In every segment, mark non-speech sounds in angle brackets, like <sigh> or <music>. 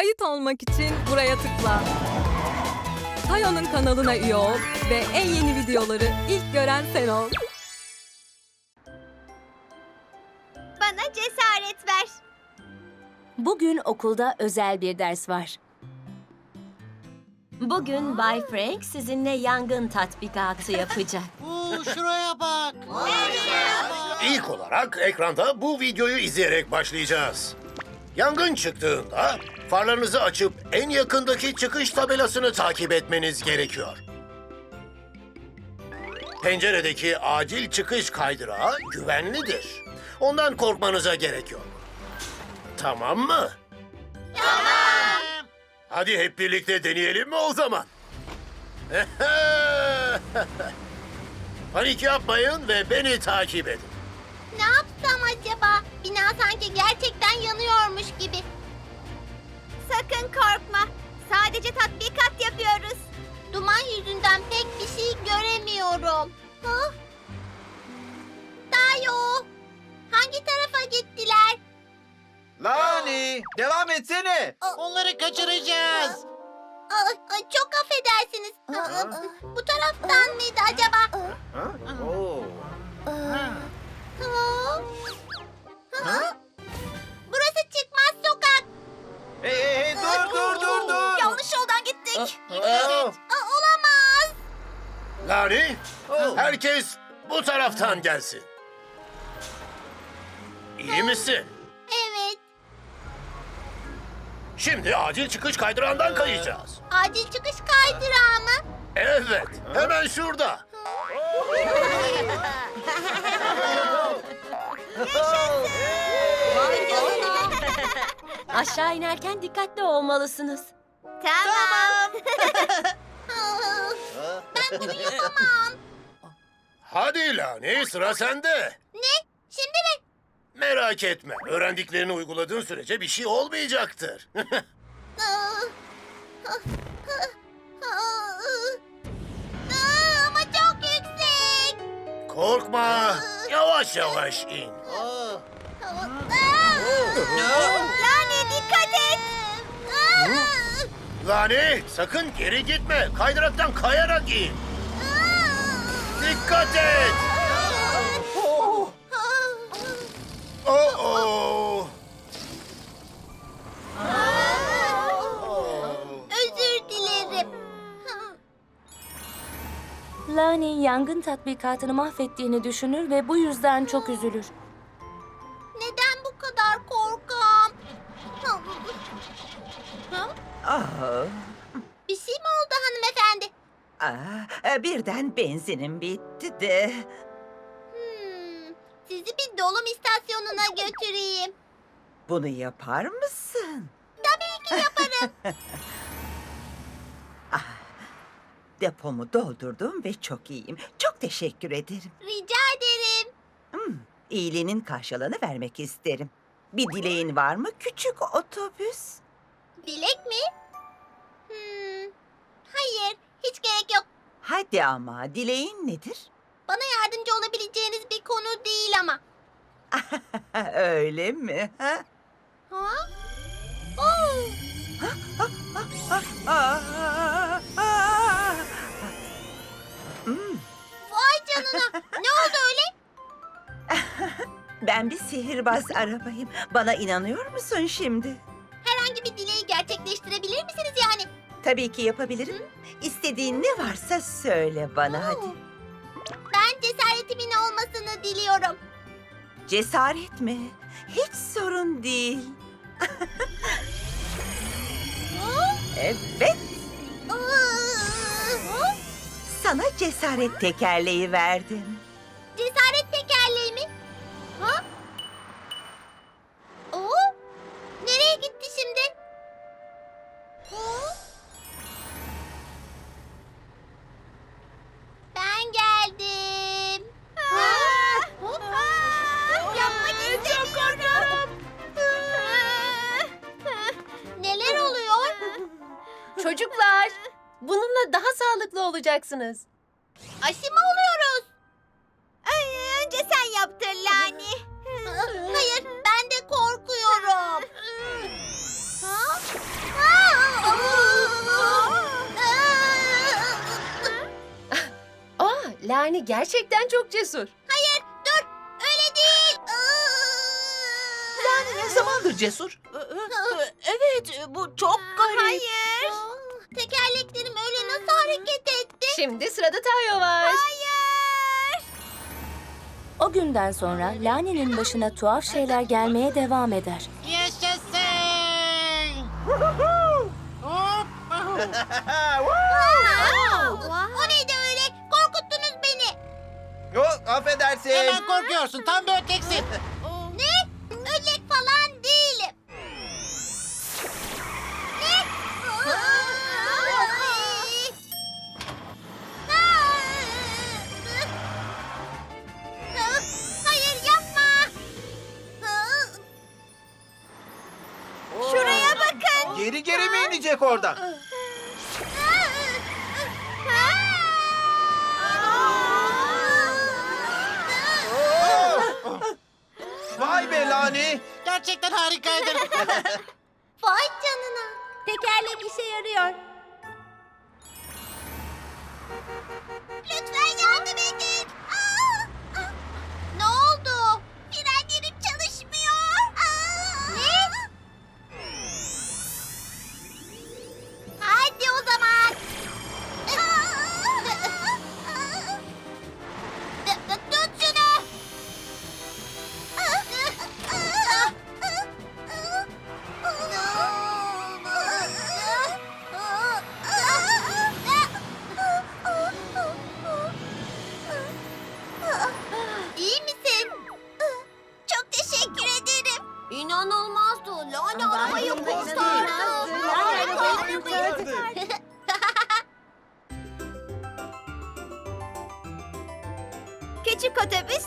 Kayıt olmak için buraya tıkla. Tayo'nun kanalına üye ol ve en yeni videoları ilk gören sen ol. Bana cesaret ver. Bugün okulda özel bir ders var. Bugün Bay Frank sizinle yangın tatbikatı yapacak. <laughs> Oo, şuraya bak. İlk olarak ekranda bu videoyu izleyerek başlayacağız. Yangın çıktığında farlarınızı açıp en yakındaki çıkış tabelasını takip etmeniz gerekiyor. Penceredeki acil çıkış kaydırağı güvenlidir. Ondan korkmanıza gerek yok. Tamam mı? Tamam. Hadi hep birlikte deneyelim mi o zaman? <laughs> Panik yapmayın ve beni takip edin. Ne yapsam acaba? Bina sanki gerçekten yanıyormuş gibi. Sakın korkma. Sadece tatbikat yapıyoruz. Duman yüzünden pek bir şey göremiyorum. Ha? Tayo! Hangi tarafa gittiler? Lani devam etsene. Onları kaçıracağız. Aa, aa, çok affedersiniz. Aa, Bu taraftan mıydı acaba? Ha? Oo. Herkes bu taraftan gelsin. İyi misin? Evet. Şimdi acil çıkış kaydırağından kayacağız. Acil çıkış kaydırağı mı? Evet, hemen şurada. <laughs> Aşağı inerken dikkatli olmalısınız. Tamam. <laughs> ben bunu yapamam. Hadi Lani, sıra sende. Ne? Şimdi mi? Merak etme, öğrendiklerini uyguladığın sürece bir şey olmayacaktır. Aa, <laughs> Ama çok yüksek. Korkma, yavaş yavaş in. Oo. Lani dikkat et. Lani, sakın geri gitme. Kaydıraktan kayarak in. Dikkat et. Oh oh. Özür dilerim. Lani yangın tatbikatını mahvettiğini düşünür ve bu yüzden çok üzülür. Neden bu kadar korkam? Ah, Bir şey mi oldu hanımefendi? ah, birden benzinim bitti de. Hmm, sizi bir dolum istasyonuna götüreyim. Bunu yapar mısın? Tabii ki yaparım. <laughs> Depomu doldurdum ve çok iyiyim. Çok teşekkür ederim. Rica ederim. Hmm, iyiliğinin karşılığını vermek isterim. Bir dileğin var mı küçük otobüs? Dilek mi? Hmm, hayır, hiç gerek yok. Hadi ama dileğin nedir? Bana yardımcı olabileceğiniz bir konu değil ama. <laughs> Öyle mi? Ha? Ha? Oo, Ah, ah. vay canına. ne oldu öyle? <laughs> Ben bir sihirbaz arabayım. Bana inanıyor musun şimdi? Herhangi bir dileği gerçekleştirebilir misiniz yani? Tabii ki yapabilirim. İstediğin ne varsa söyle bana hadi. Ben cesaretimin olmasını diliyorum. Cesaret mi? Hiç sorun değil. <laughs> Evet, sana cesaret tekerleği verdim. Cesaret tekerleği mısınız? Aşı mı oluyoruz? Ay, ee, önce sen yaptır Lani. <laughs> Hayır ben de korkuyorum. Ha? Aa, Lani gerçekten çok cesur. Hayır dur öyle değil. Lani ne zamandır cesur? Evet bu çok garip. Hayır. Tekerleklerim öyle nasıl hareket Şimdi sırada Tayo var. Hayır. O günden sonra Lani'nin başına tuhaf şeyler gelmeye devam eder. Yaşasın. Hop. Aa, o neydi öyle? Korkuttunuz beni. Yok affedersin. Hemen korkuyorsun. Tam bir öteksin. <laughs> çıkamayacak oradan. Oh! Vay be Lani. Gerçekten harikaydı. <laughs> Vay canına. Tekerlek işe yarıyor. Lütfen yardım. İnanılmazdı. Lale arabayı kurtardı. Lale arabayı kurtardı. Küçük otobüs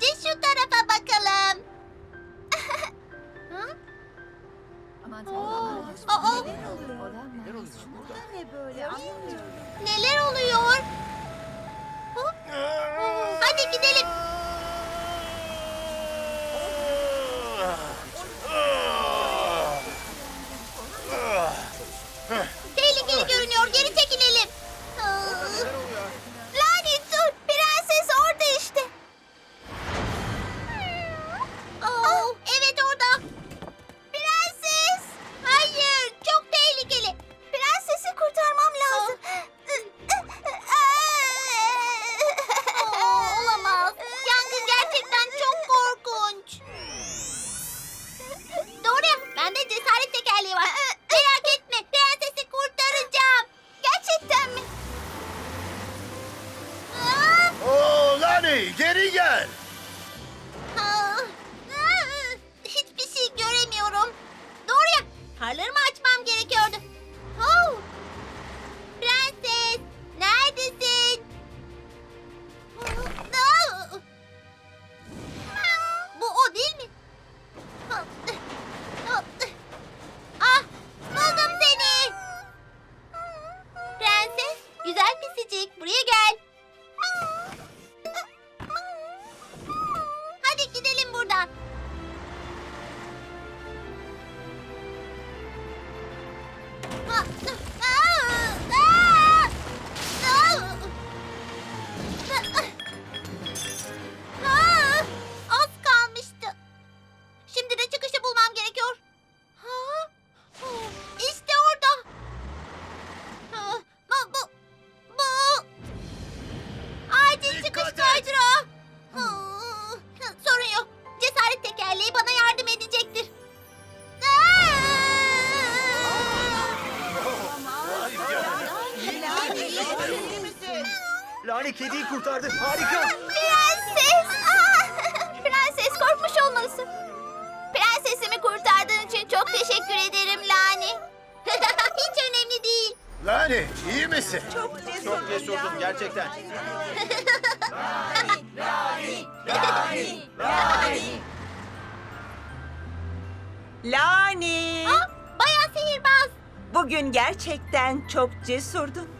Hadi şu tarafa bakalım. <laughs> Aa, aa. Neler oluyor burada? Ne böyle anlamıyorum. Neler oluyor? Hadi gidelim. Yani kediyi kurtardı. Harika. Ah, prenses. Ah, prenses korkmuş olmalısın. Prensesimi kurtardığın için çok teşekkür ederim Lani. <laughs> Hiç önemli değil. Lani iyi misin? Çok cesurdum. Çok cesurdum gerçekten. Lani. Aa, ah, bayan sihirbaz. Bugün gerçekten çok cesurdun.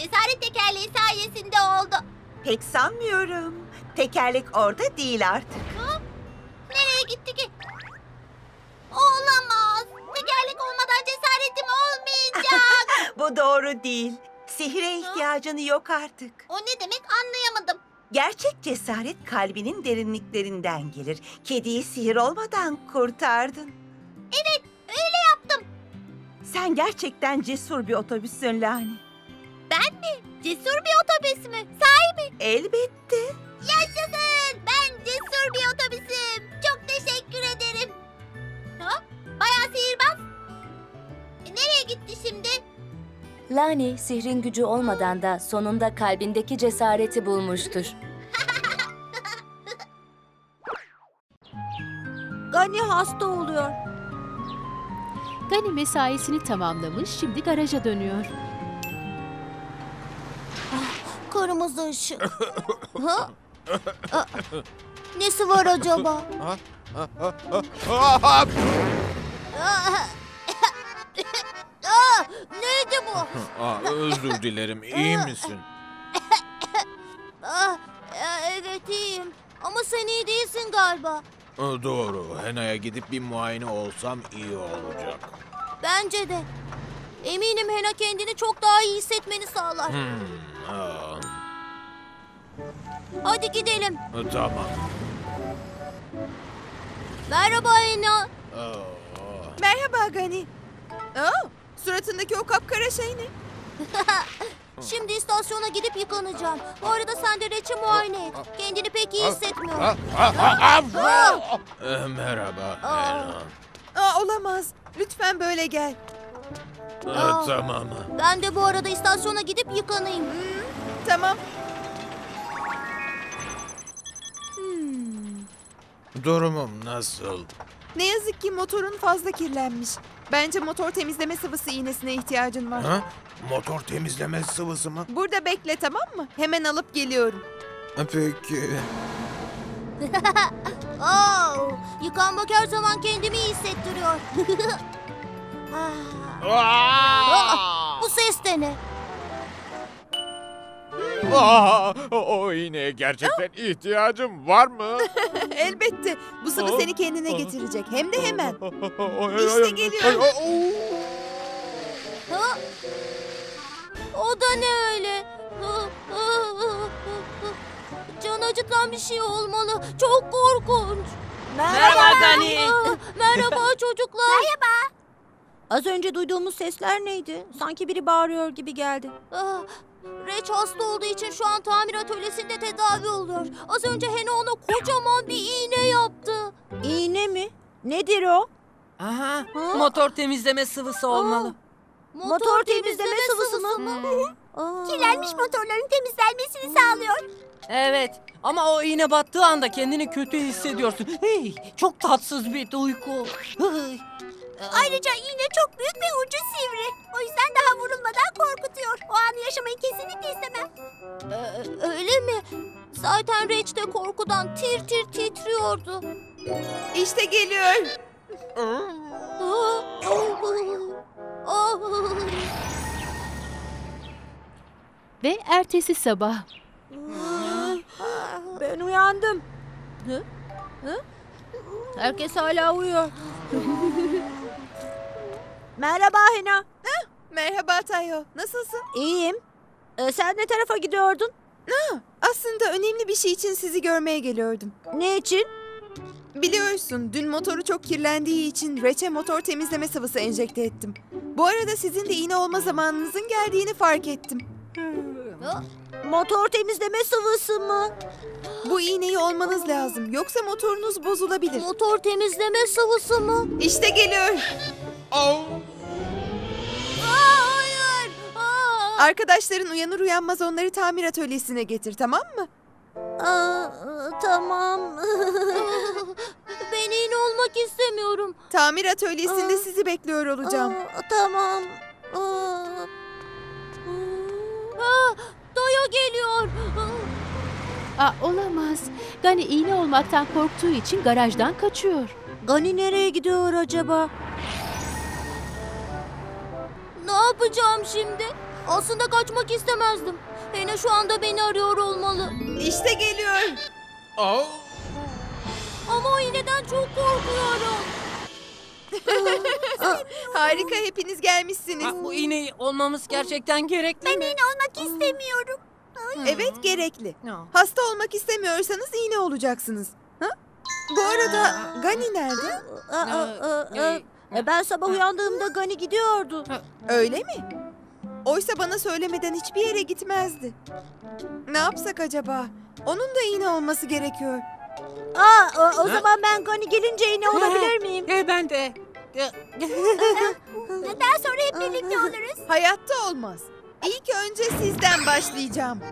Cesaret tekerleği sayesinde oldu. Pek sanmıyorum. Tekerlek orada değil artık. Ha? Nereye gitti ki? Olamaz. Tekerlek olmadan cesaretim olmayacak. <laughs> Bu doğru değil. Sihre ihtiyacın yok artık. o ne demek anlayamadım. Gerçek cesaret kalbinin derinliklerinden gelir. Kediyi sihir olmadan kurtardın. Evet, öyle yaptım. Sen gerçekten cesur bir otobüsün Lani. Ben mi? Cesur bir otobüs mü? Sahi mi? Elbette. Yaşasın! Ben cesur bir otobüsüm. Çok teşekkür ederim. Ha? Bayağı sihirbaz. E, nereye gitti şimdi? Lani sihrin gücü olmadan da sonunda kalbindeki cesareti bulmuştur. <laughs> Gani hasta oluyor. Gani mesaisini tamamlamış, şimdi garaja dönüyor. Kırmızı ışık. ha? Aa, Nesi var acaba? <laughs> Aa, neydi bu? Aa, özür dilerim. İyi misin? Aa, e, evet iyiyim. Ama sen iyi değilsin galiba. Doğru. Hena'ya gidip bir muayene olsam iyi olacak. Bence de. Eminim Hena kendini çok daha iyi hissetmeni sağlar. Hmm, aa, Hadi gidelim. tamam. Merhaba Hena. Aa, Merhaba Gani. Aa, suratındaki o kapkara şey ne? <laughs> Şimdi istasyona gidip yıkanacağım. Bu arada sen de Reç'i muayene et. Kendini pek iyi hissetmiyor. Ee, merhaba Aa. Hena. Aa, olamaz. Lütfen böyle gel. Aa, tamam. Ben de bu arada istasyona gidip yıkanayım. Tamam. Durumum nasıl? Ne yazık ki motorun fazla kirlenmiş. Bence motor temizleme sıvısı iğnesine ihtiyacın var. Ha? Motor temizleme sıvısı mı? Burada bekle tamam mı? Hemen alıp geliyorum. Peki. <laughs> Oo, yıkanmak her zaman kendimi iyi hissettiriyor. <laughs> Aa, bu ses de ne? Aa, o iğneye gerçekten ihtiyacım var mı? <laughs> Elbette. Bu sıvı seni kendine getirecek. Hem de hemen. <laughs> işte geliyor. Ha? O da ne öyle? Can acıtan bir şey olmalı. Çok korkunç. Merhaba Gani. Aa, Merhaba çocuklar. Merhaba. Az önce duyduğumuz sesler neydi? Sanki biri bağırıyor gibi geldi. Ah, Reç hasta olduğu için şu an tamir atölyesinde tedavi oluyor. Az önce Hena ona kocaman bir iğne yaptı. İğne mi? Nedir o? Aha, motor temizleme sıvısı olmalı. Motor temizleme sıvısı mı? Aa. Kirlenmiş motorların temizlenmesini sağlıyor. Evet ama o iğne battığı anda kendini kötü hissediyorsun. Hey, çok tatsız bir duygu. Hey. Ayrıca iğne çok büyük ve ucu sivri. O yüzden daha vurulmadan korkutuyor. O anı yaşamayı kesinlikle istemem. Ee, öyle mi? Zaten Reç de korkudan tir tir titriyordu. İşte geliyor. Ve ertesi sabah Ben uyandım. Hı? Hı? Herkes hala uyuyor. <laughs> Merhaba Hena. Merhaba Tayo. Nasılsın? İyiyim. Ee, sen ne tarafa gidiyordun? Aslında önemli bir şey için sizi görmeye geliyordum. Ne için? Biliyorsun dün motoru çok kirlendiği için reçe motor temizleme sıvısı enjekte ettim. Bu arada sizin de iğne olma zamanınızın geldiğini fark ettim. Motor temizleme sıvısı mı? Bu iğneyi olmanız lazım. Yoksa motorunuz bozulabilir. Motor temizleme sıvısı mı? İşte geliyor. Aa, Arkadaşların uyanır uyanmaz onları tamir atölyesine getir tamam mı? Aa, tamam. <laughs> ben iğne olmak istemiyorum. Tamir atölyesinde Aa. sizi bekliyor olacağım. Aa, tamam. Aa, Aa, Daya geliyor. Aa, olamaz. Gani iğne olmaktan korktuğu için garajdan kaçıyor. Gani nereye gidiyor acaba? Ne yapacağım şimdi? Aslında kaçmak istemezdim. Yine şu anda beni arıyor olmalı. İşte geliyor. Ama o iğneden çok korkuyorum. <laughs> Harika hepiniz gelmişsiniz. Bu iğneyi olmamız gerçekten gerekli mi? olmak istemiyorum. Evet gerekli. Hasta olmak istemiyorsanız iğne olacaksınız. Ha? Bu arada Gani nerede? Aa, aa, aa, e, Ben sabah uyandığımda Gani gidiyordu. Öyle mi? Oysa bana söylemeden hiçbir yere gitmezdi. Ne yapsak acaba? Onun da iğne olması gerekiyor. Aa, o, o zaman ben Gani gelince yine olabilir miyim? E, ben de. Daha sonra hep birlikte oluruz. Hayatta olmaz. İlk önce sizden başlayacağım. <laughs>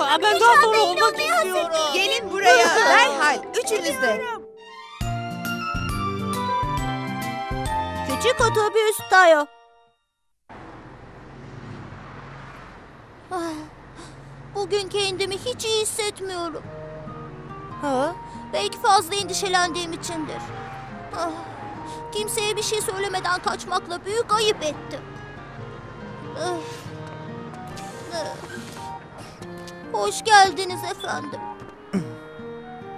Aa, ben daha sonra olmak istiyorum. Gelin buraya derhal üçünüz de. Küçük otobüs Tayo. Ah, Bugün kendimi hiç iyi hissetmiyorum. Ha? Belki fazla endişelendiğim içindir. Ah, Kimseye bir şey söylemeden kaçmakla büyük ayıp ettim. Ah. Hoş geldiniz efendim.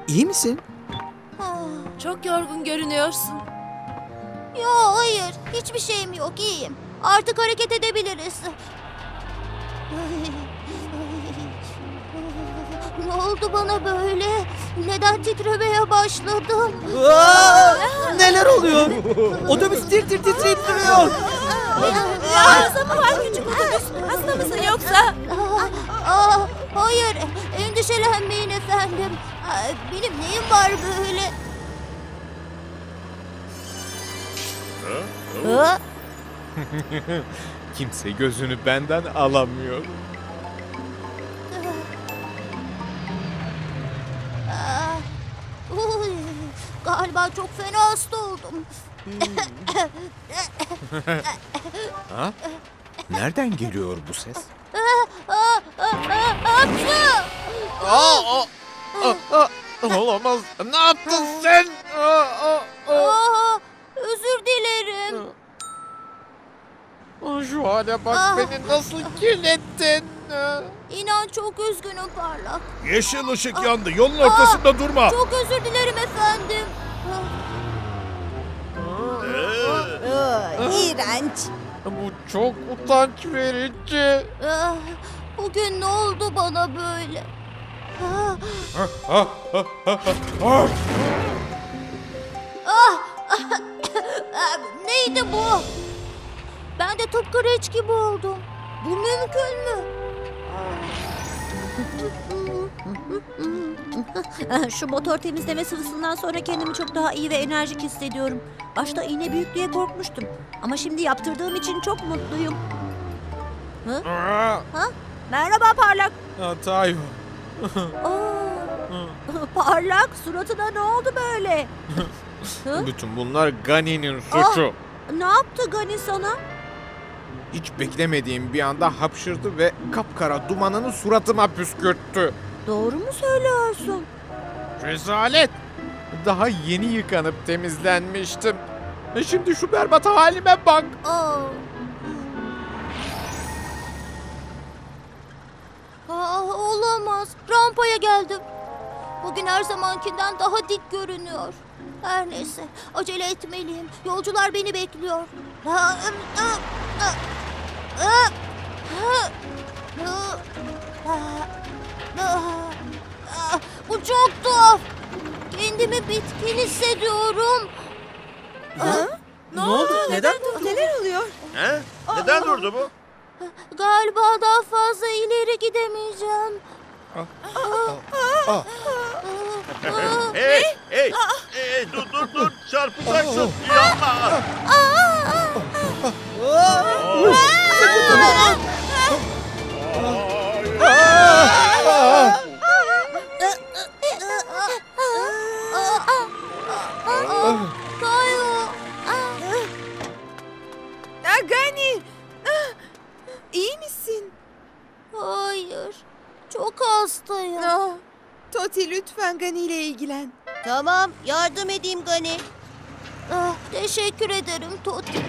İyi misin? Ah. Çok yorgun görünüyorsun. Yo hayır hiçbir şeyim yok iyiyim. Artık hareket edebiliriz. <laughs> Ne oldu bana böyle? Neden titremeye başladım? Neler oluyor? Otobüs tir tir titreyip duruyor. Arıza mı var küçük otobüs? Hasta mısın yoksa? Aa, hayır endişelenmeyin efendim. Aa, Benim neyim var böyle? <laughs> Kimse gözünü benden alamıyor. Uy, Galiba çok fena hasta oldum. Ha? Nereden geliyor bu ses? Aa, aa, aa, hapşu! Aa, aa, aa, aa, olamaz. Ne yaptın sen? Aa, aa, aa. Dilerim. Şu hale bak Ah. beni nasıl kirlettin. İnan çok üzgünüm parlak. Yeşil ışık yandı. Yolun ortasında durma. Çok özür dilerim efendim. İğrenç. Bu çok utanç verici. Ah, Bugün ne oldu bana böyle? Ah, Ah, Neydi bu? Ben de tıpkı reç gibi oldum. Bu mümkün mü? <laughs> Şu motor temizleme sıvısından sonra kendimi çok daha iyi ve enerjik hissediyorum. Başta iğne büyük diye korkmuştum. Ama şimdi yaptırdığım için çok mutluyum. Aa, Merhaba Parlak. Atayo. Aa, <laughs> parlak suratına ne oldu böyle? <laughs> Bütün bunlar Gani'nin suçu. Ne yaptı Gani sana? Hiç beklemediğim bir anda hapşırdı ve kapkara dumanını suratıma püskürttü. Doğru mu söylüyorsun? Rezalet. Daha yeni yıkanıp temizlenmiştim. E şimdi şu berbat halime bak. Aa. Aa, olamaz. Rampaya geldim. Bugün her zamankinden daha dik görünüyor. Her neyse, acele etmeliyim. Yolcular beni bekliyor. Bu çok tuhaf. Kendimi bitkin hissediyorum. Ne oldu? Neden? Neler oluyor? He? Neden durdu bu? Galiba daha fazla ileri gidemeyeceğim. Hey, Hey, hey, dur dur dur çarpacaksın. Yapma. Agani! Ah, İyi misin? Hayır. Çok hastayım. Ah, Toti lütfen Gani ile ilgilen. Tamam, yardım edeyim Gani. Ah, teşekkür ederim Toti.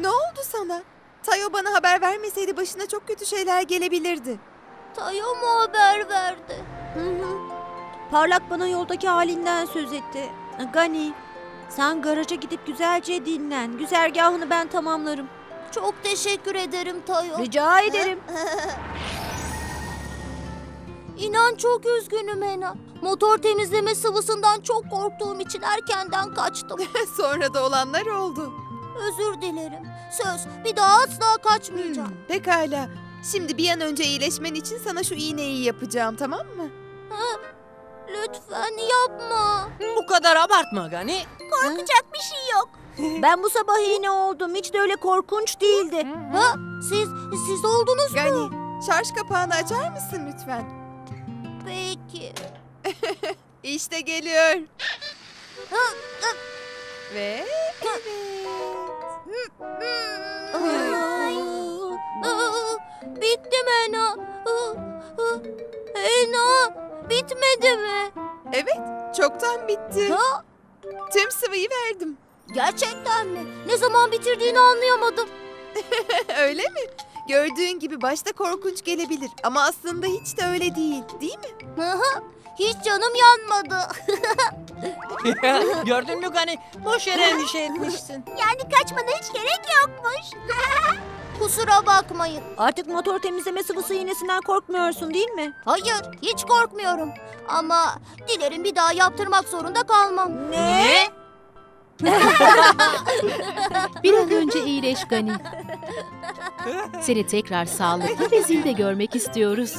Ne oldu sana? Tayo bana haber vermeseydi başına çok kötü şeyler gelebilirdi. Tayo mu haber verdi? Parlak bana yoldaki halinden söz etti. Gani, sen garaja gidip güzelce dinlen. Güzergahını ben tamamlarım. Çok teşekkür ederim Tayo. Rica ederim. <laughs> İnan çok üzgünüm Ena. Motor temizleme sıvısından çok korktuğum için erkenden kaçtım. <laughs> Sonra da olanlar oldu. Özür dilerim. Söz, bir daha asla kaçmayacağım. Hmm, pekala. Şimdi bir an önce iyileşmen için sana şu iğneyi yapacağım tamam mı? Ha? Lütfen yapma. Bu kadar abartma Gani. Korkacak bir şey yok. <laughs> Ben bu sabah iğne oldum. Hiç de öyle korkunç değildi. Ha? Siz, siz oldunuz mu? Gani, şarj kapağını açar mısın lütfen? Peki. <laughs> İşte geliyor. Ve Aa, Bitti mi Ena? Ena, bitmedi mi? evet, çoktan bitti. Ha? Tüm sıvıyı verdim. Gerçekten mi? Ne zaman bitirdiğini anlayamadım. <laughs> öyle mi? Gördüğün gibi başta korkunç gelebilir ama aslında hiç de öyle değil, değil mi? Hı. Hiç canım yanmadı. <laughs> Gördün mü Gani? Boş yere endişe etmişsin. <laughs> Yani kaçmana hiç gerek yokmuş. <laughs> Kusura bakmayın. Artık motor temizleme sıvısı iğnesinden korkmuyorsun değil mi? Hayır, hiç korkmuyorum. Ama dilerim bir daha yaptırmak zorunda kalmam. Ne? Bir an önce iyileş Gani. Seni tekrar sağlıklı ve zinde görmek istiyoruz.